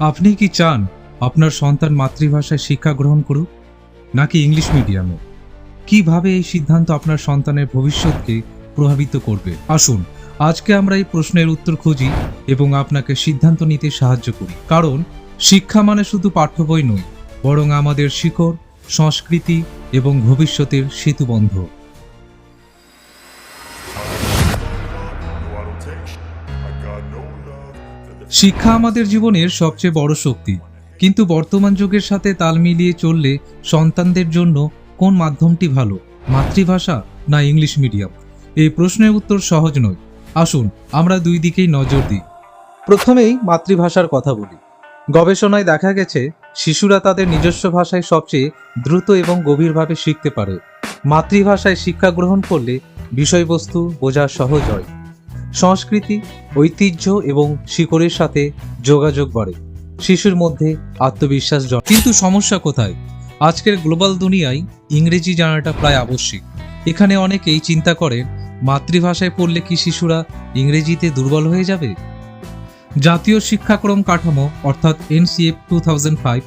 আপনি কি চান আপনার সন্তান মাতৃভাষায় শিক্ষা গ্রহণ করুক, নাকি ইংলিশ মিডিয়ামে? কীভাবে এই সিদ্ধান্ত আপনার সন্তানের ভবিষ্যৎকে প্রভাবিত করবে? আসুন, আজকে আমরা এই প্রশ্নের উত্তর খুঁজি এবং আপনাকে সিদ্ধান্ত নিতে সাহায্য করি। কারণ, শিক্ষা মানে শুধু পাঠ্য বই নয়, বরং আমাদের শিকড়, সংস্কৃতি এবং ভবিষ্যতের সেতুবন্ধ। শিক্ষা আমাদের জীবনের সবচেয়ে বড় শক্তি। কিন্তু বর্তমান যুগের সাথে তাল মিলিয়ে চললে সন্তানদের জন্য কোন মাধ্যমটি ভালো, মাতৃভাষা না ইংলিশ মিডিয়াম? এই প্রশ্নের উত্তর সহজ নয়। আসুন আমরা দুই দিকেই নজর দিই। প্রথমেই মাতৃভাষার কথা বলি। গবেষণায় দেখা গেছে, শিশুরা তাদের নিজস্ব ভাষায় সবচেয়ে দ্রুত এবং গভীরভাবে শিখতে পারে। মাতৃভাষায় শিক্ষা গ্রহণ করলে বিষয়বস্তু বোঝা সহজ হয়। সংস্কৃতি, ঐতিহ্য এবং শিকড়ের সাথে যোগাযোগ বাড়ে শিশুর মধ্যে আত্মবিশ্বাস জন্মায় কিন্তু সমস্যা কোথায়? আজকের গ্লোবাল দুনিয়ায় ইংরেজি জানাটা প্রায় আবশ্যিক। এখানে অনেকেই চিন্তা করেন, মাতৃভাষায় পড়লে কি শিশুরা ইংরেজিতে দুর্বল হয়ে যাবে? জাতীয় শিক্ষাক্রম কাঠামো, অর্থাৎ এনসিএফ টু থাউজেন্ড ফাইভ,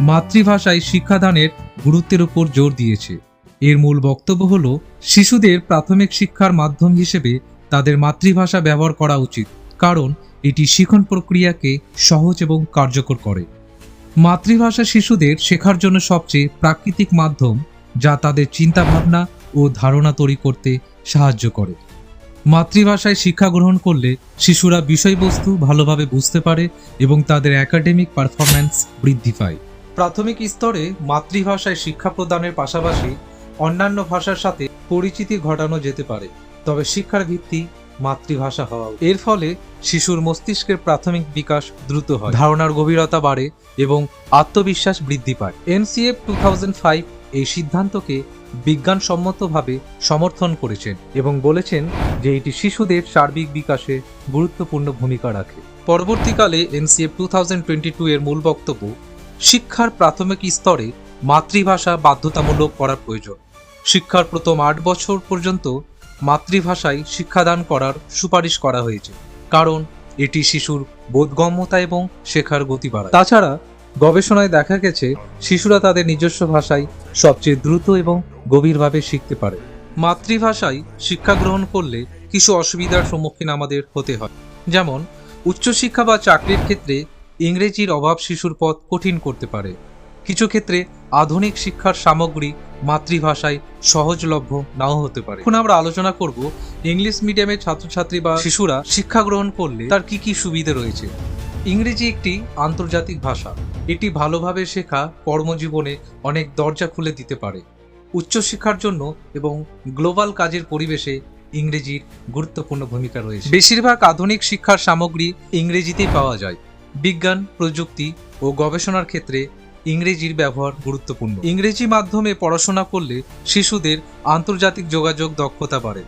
মাতৃভাষায় শিক্ষাদানের গুরুত্বের উপর জোর দিয়েছে। এর মূল বক্তব্য হল, শিশুদের প্রাথমিক শিক্ষার মাধ্যম হিসেবে তাদের মাতৃভাষা ব্যবহার করা উচিত, কারণ এটি শিখন প্রক্রিয়াকে সহজ এবং কার্যকর করে। মাতৃভাষা শিশুদের শেখার জন্য সবচেয়ে প্রাকৃতিক মাধ্যম যা তাদের চিন্তাভাবনা ও ধারণা তৈরি করতে সাহায্য করে। মাতৃভাষায় শিক্ষা গ্রহণ করলে শিশুরা বিষয়বস্তু ভালোভাবে বুঝতে পারে এবং তাদের একাডেমিক পারফরম্যান্স বৃদ্ধি পায়। প্রাথমিক স্তরে মাতৃভাষায় শিক্ষা প্রদানের পাশাপাশি অন্যান্য ভাষার সাথে পরিচিতি ঘটানো যেতে পারে। তবে শিক্ষার ভিত্তি মাতৃভাষা হওয়া এর ফলে শিশুর মস্তিষ্কের প্রাথমিক বিকাশ দ্রুত হয়। ধারণার গভীরতা বাড়ে এবং আত্মবিশ্বাস বৃদ্ধি পায়। এনসিএফ টু এই সিদ্ধান্তকে বিজ্ঞানসম্মতভাবে সমর্থন করেছেন এবং বলেছেন যে এটি শিশুদের সার্বিক বিকাশে গুরুত্বপূর্ণ ভূমিকা রাখে। পরবর্তীকালে NCF two thousand twenty two এর মূল বক্তব্য, শিক্ষার প্রাথমিক স্তরে মাতৃভাষা বাধ্যতামূলক করা প্রয়োজন। শিক্ষার প্রথম আট বছর পর্যন্ত মাতৃভাষায় শিক্ষাদান করার সুপারিশ করা হয়েছে, কারণ এটি শিশুর বোধগম্যতা এবং শেখার গতি বাড়ায়। তাছাড়া, গবেষণায় দেখা গেছে, শিশুরা তাদের নিজস্ব ভাষায় সবচেয়ে দ্রুত এবং গভীরভাবে শিখতে পারে। মাতৃভাষায় শিক্ষা গ্রহণ করলে কিছু অসুবিধার সম্মুখীন আমাদের হতে হয়। যেমন, উচ্চশিক্ষা বা চাকরির ক্ষেত্রে ইংরেজির অভাব শিশুর পথ কঠিন করতে পারে। কিছু ক্ষেত্রে আধুনিক শিক্ষার সামগ্রী মাতৃভাষায় সহজলভ্য নাও হতে পারে। এখন আমরা আলোচনা করব ইংলিশ মিডিয়ামের ছাত্রছাত্রী বা শিশুরা শিক্ষা গ্রহণ করলে তার কি কি সুবিধা রয়েছে। ইংরেজি একটি আন্তর্জাতিক ভাষা। এটি ভালোভাবে শেখা কর্মজীবনে অনেক দরজা খুলে দিতে পারে। উচ্চশিক্ষার জন্য এবং গ্লোবাল কাজের পরিবেশে ইংরেজির গুরুত্বপূর্ণ ভূমিকা রয়েছে। বেশিরভাগ আধুনিক শিক্ষার সামগ্রী ইংরেজিতেই পাওয়া যায়। বিজ্ঞান, প্রযুক্তি ও গবেষণার ক্ষেত্রে ইংরেজির ব্যবহার গুরুত্বপূর্ণ। ইংরেজি মাধ্যমে পড়াশোনা করলে শিশুদের আন্তর্জাতিক যোগাযোগ দক্ষতা বাড়ে।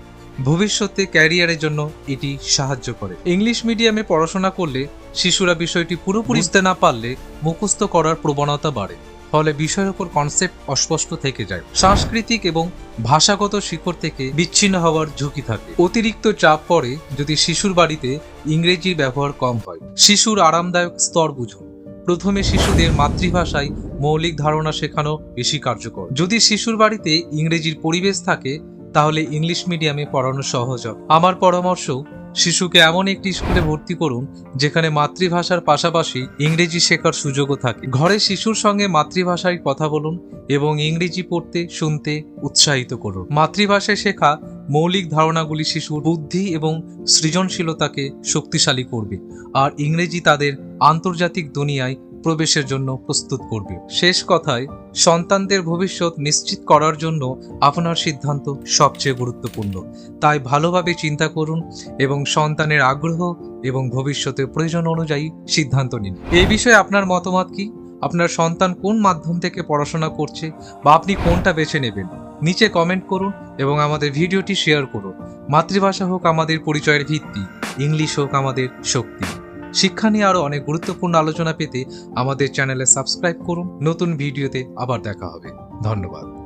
ভবিষ্যতে ক্যারিয়ারের জন্য এটি সাহায্য করে। ইংলিশ মিডিয়ামে পড়াশোনা করলে শিশুরা বিষয়টি পুরোপুরি বুঝতে না পারলে মুখস্থ করার প্রবণতা বাড়ে, ফলে বিষয়ের উপর কনসেপ্ট অস্পষ্ট থেকে যায়। সাংস্কৃতিক এবং ভাষাগত শিখর থেকে বিচ্ছিন্ন হওয়ার ঝুঁকি থাকে। অতিরিক্ত চাপ পড়ে যদি শিশুর বাড়িতে ইংরেজির ব্যবহার কম হয়, শিশুর আরামদায়ক স্তর বুঝুন। প্রথমে শিশুদের মাতৃভাষায় মৌলিক ধারণা শেখানো বেশি কার্যকর। যদি শিশুর বাড়িতে ইংরেজির পরিবেশ থাকে, তাহলে ইংলিশ মিডিয়ামে পড়ানো সহজ হবে। আমার পরামর্শ, শিশুকে এমন একটি স্কুলে ভর্তি করুন, যেখানে মাতৃভাষার পাশাপাশি ইংরেজি শেখার সুযোগও থাকে। ঘরে শিশুর সঙ্গে মাতৃভাষায় কথা বলুন এবং ইংরেজি পড়তে, শুনতে উৎসাহিত করুন। মাতৃভাষায় শেখা মৌলিক ধারণাগুলি শিশুর বুদ্ধি এবং সৃজনশীলতাকে শক্তিশালী করবে, আর ইংরেজি তাদের আন্তর্জাতিক দুনিয়ায় প্রবেশের জন্য প্রস্তুত করবে। শেষ কথায়, সন্তানদের ভবিষ্যৎ নিশ্চিত করার জন্য আপনার সিদ্ধান্ত সবচেয়ে গুরুত্বপূর্ণ। তাই ভালোভাবে চিন্তা করুন এবং সন্তানের আগ্রহ এবং ভবিষ্যতের প্রয়োজন অনুযায়ী সিদ্ধান্ত নিন। এই বিষয়ে আপনার মতামত কি? আপনার সন্তান কোন মাধ্যম থেকে পড়াশোনা করছে বা আপনি কোনটা বেছে নেবেন? নিচে কমেন্ট করুন এবং আমাদের ভিডিওটি শেয়ার করুন। মাতৃভাষা হোক আমাদের পরিচয়ের ভিত্তি, ইংলিশ হোক আমাদের শক্তি। শিক্ষা নিয়ে আরও অনেক গুরুত্বপূর্ণ আলোচনা পেতে আমাদের চ্যানেলে সাবস্ক্রাইব করুন। নতুন ভিডিওতে আবার দেখা হবে। ধন্যবাদ।